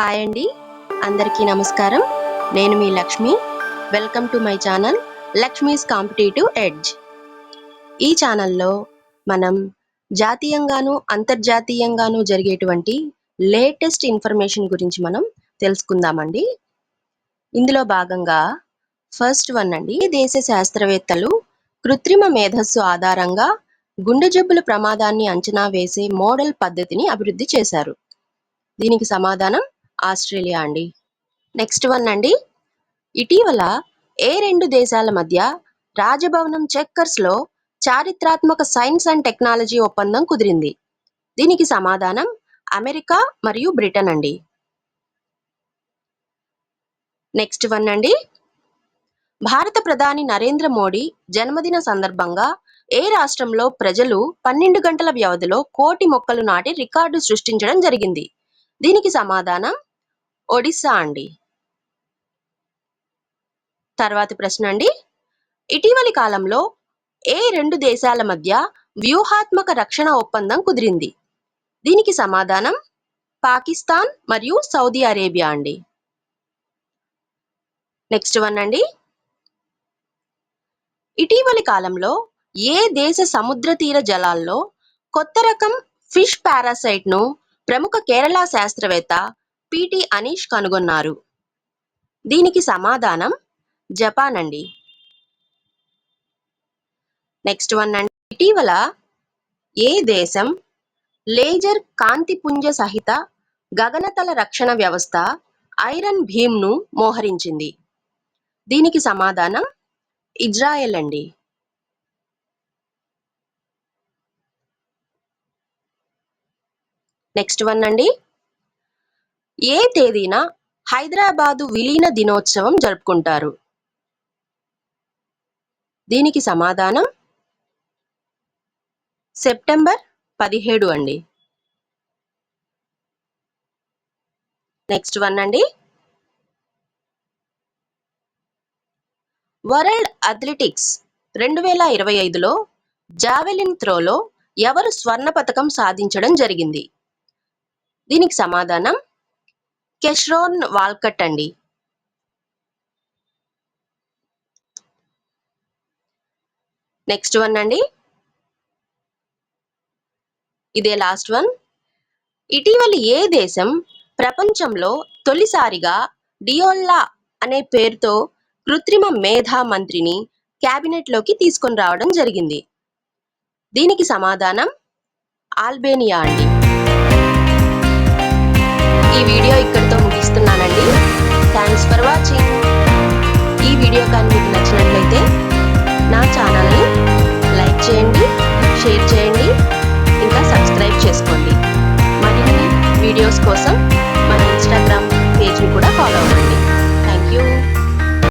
Hi అండి. అందరికీ నమస్కారం. నేను మీ Lakshmi. Welcome to my channel Lakshmi's competitive edge. ఈ ఛానల్లో మనం జాతీయంగాను అంతర్జాతీయంగాను జరిగేటువంటి లేటెస్ట్ ఇన్ఫర్మేషన్ గురించి మనం తెలుసుకుందామండి. ఇందులో భాగంగా ఫస్ట్ వన్ అండి దేశ శాస్త్రవేత్తలు కృత్రిమ మేధస్సు ఆధారంగా గుండె జబ్బుల ప్రమాదాన్ని అంచనా వేసే మోడల్ పద్ధతిని అభివృద్ధి చేశారు. దీనికి సమాధానం ఆస్ట్రేలియా అండి. నెక్స్ట్ వన్ అండి. ఇటీవల ఏ రెండు దేశాల మధ్య రాజభవనం చెక్కర్స్లో చారిత్రాత్మక సైన్స్ అండ్ టెక్నాలజీ ఒప్పందం కుదిరింది. దీనికి సమాధానం అమెరికా మరియు బ్రిటన్ అండి. నెక్స్ట్ వన్ అండి. భారత ప్రధాని నరేంద్ర మోడీ జన్మదిన సందర్భంగా ఏ రాష్ట్రంలో ప్రజలు పన్నెండు గంటల వ్యవధిలో కోటి మొక్కలు నాటి రికార్డు సృష్టించడం జరిగింది. దీనికి సమాధానం ఒడిస్సా అండి? తర్వాతి ప్రశ్న అండి. ఇటీవలి కాలంలో ఏ రెండు దేశాల మధ్య వ్యూహాత్మక రక్షణ ఒప్పందం కుదిరింది? దీనికి సమాధానం పాకిస్తాన్ మరియు సౌదీ అరేబియా అండి. నెక్స్ట్ వన్ అండి. ఇటీవలి కాలంలో ఏ దేశ సముద్ర తీర జలాల్లో కొత్త రకం ఫిష్ పారాసైట్ను ప్రముఖ కేరళ శాస్త్రవేత్త పిటి అనీష్ కనుగొన్నారు. దీనికి సమాధానం జపాన్ అండి నెక్స్ట్ వన్ అండి. ఇటీవల ఏ దేశం లేజర్ కాంతిపుంజ సహిత గగనతల రక్షణ వ్యవస్థ ఐరన్ భీమ్ను మోహరించింది? దీనికి సమాధానం ఇజ్రాయెల్ అండి. నెక్స్ట్ వన్ అండి. ఏ తేదీన హైదరాబాదు విలీన దినోత్సవం జరుపుకుంటారు? దీనికి సమాధానం? సెప్టెంబర్ పదిహేడు అండి. నెక్స్ట్ వన్ అండి. వరల్డ్ అథ్లెటిక్స్ రెండు వేల ఇరవై ఐదులో జావెలిన్ త్రోలో ఎవరు స్వర్ణ పథకం సాధించడం జరిగింది? దీనికి సమాధానం? కెష్రోన్ వాల్కట్ అండి. నెక్స్ట్ వన్ అండి. ఇదే లాస్ట్ వన్. ఇటీవలి ఏ దేశం ప్రపంచంలో తొలిసారిగా డియోల్లా అనే పేరుతో కృత్రిమ మేధా మంత్రిని క్యాబినెట్లోకి తీసుకొని రావడం జరిగింది. దీనికి సమాధానం ఆల్బేనియా అండి. ఈ వీడియో ఇక్కడ వీడియోస్ కోసం